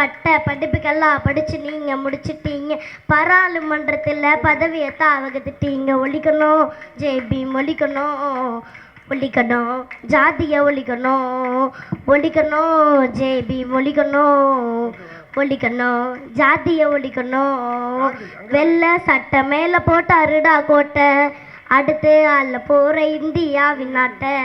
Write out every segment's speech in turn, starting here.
பட்ட படிப்புக்கெல்லாம் படித்து நீங்கள் முடிச்சிட்டீங்க. பாராளுமன்றத்தில் பதவியை அவகத்துட்டீங்க ஒழிக்கணும். ஜேபி ஒழிக்கணும். ஒழிக்கணும். ஜாதியை ஒழிக்கணும். ஒழிக்கணும். ஜேபி ஒழிக்கணும். ஒழிக்கணும். ஜாதியை ஒழிக்கணும். வெள்ளை சட்டை மேலே போட்டாருடா கோட்டை. அடுத்து அதில் போகிற இந்தியாவின் நாட்டை.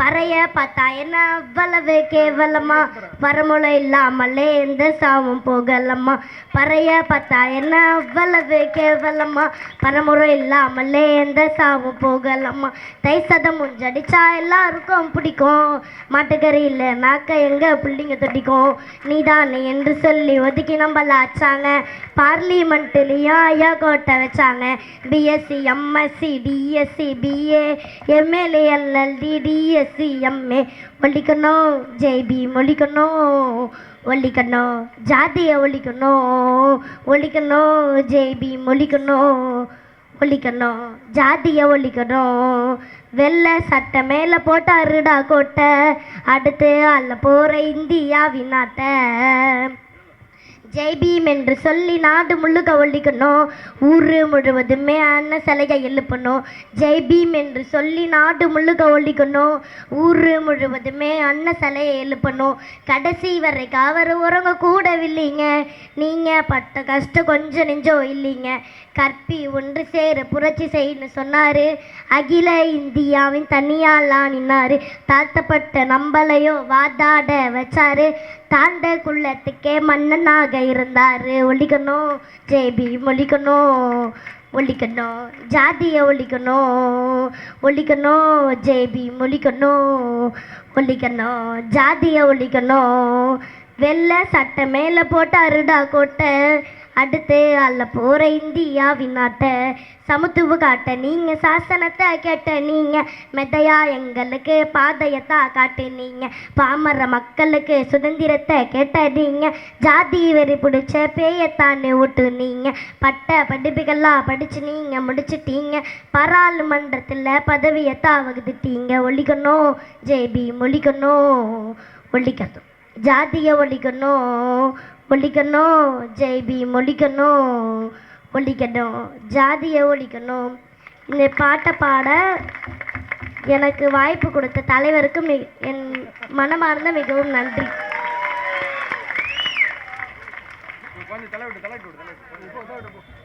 பறைய பார்த்தா என்ன அவ்வளவு கேவலமா? வரமுறை இல்லாமலே எந்த சாவும் போகலம்மா. பறைய பார்த்தா என்ன அவ்வளவு கேவலமா பரமுறை இல்லாமலே எந்த சாவும் போகலம்மா. தை சதம் முஞ்சடிச்சா எல்லாருக்கும் பிடிக்கும். மாட்டுக்கறியில் நாக்க எங்க பிள்ளைங்க தொட்டிக்கும் நீதானே என்று சொல்லி ஒதுக்கி நம்மளாச்சாங்க பார்லிமெண்ட்லேயும் ஐயா கோட்டை வச்சாங்க. BSc MSc DSc BA MLA LLD DS CMA ஒழிக்கணும் ஜேபி ஒழிக்கணும் ஒழிக்கணும் ஜாதியை ஒழிக்கணும் ஒழிக்கணும் ஜேபி ஒழிக்கணும் ஒழிக்கணும் ஜாதியை ஒழிக்கணும் வெள்ளை சட்டை மேலே போட்டாருடா கோட்டை அடுத்து அல்ல போகிற இந்தியாவின் நாட்டை. ஜெய் பீம் என்று சொல்லி நாடு முழுக்க ஒழிக்கணும். ஊர் முழுவதுமே அண்ணன் சிலையை எழுப்பணும். ஜெய் பீம் என்று சொல்லி நாடு முழுக்க ஒழிக்கணும். ஊர் முழுவதுமே அண்ணன் சிலையை எழுப்பணும். கடைசி வரைக்கும் அவர் உறங்க கூடவில்லைங்க நீங்கள் பட்ட கஷ்டம் கொஞ்சம் நெஞ்சோ இல்லைங்க. கற்பி ஒன்று சேர புரட்சி செய்யணும்னு சொன்னார். அகில இந்தியாவின் தனியாலாம் நின்னாரு. தாழ்த்தப்பட்ட நம்மளையோ வாதாட வச்சாரு. தாண்ட குள்ளத்துக்கே மன்னனாக இருந்தார். ஒழிக்கணும் ஜேபி ஒழிக்கணும் ஒழிக்கணும் ஜாதியை ஒழிக்கணும் ஒழிக்கணும் ஜேபி ஒழிக்கணும் ஒழிக்கணும் ஜாதியை ஒழிக்கணும் வெள்ளை சட்டை மேலே போட்டாருடா கோட்டை அடுத்து அல்ல போகிற இந்தியாவின் நாட்டை சமத்துவ காட்ட நீங்கள் சாசனத்தை கேட்ட நீங்கள் மெதையா எங்களுக்கு பாதையத்தா காட்டு நீங்கள் பாமர மக்களுக்கு சுதந்திரத்தை கேட்ட ஜாதி வெறி பிடிச்ச பேயத்தானே ஓட்டுனீங்க பட்ட படிப்புகள்லாம் படித்து நீங்கள் முடிச்சிட்டீங்க பாராளுமன்றத்தில் பதவியத்தா வகுத்துட்டீங்க ஒழிக்கணும் ஜேபி மொழிக்கணும் ஒழிக்கணும் ஜாதியை ஒழிக்கணும் ஒழிக்கணும் ஜெய்பி ஒழிக்கணும் ஒழிக்கணும் ஜாதியை ஒழிக்கணும். இந்த பாட்டை பாட எனக்கு வாய்ப்பு கொடுத்த தலைவருக்கு மி என் மனமார்ந்த மிகவும் நன்றி. கொஞ்சம் தலைவிட்டு தலைவிட்டு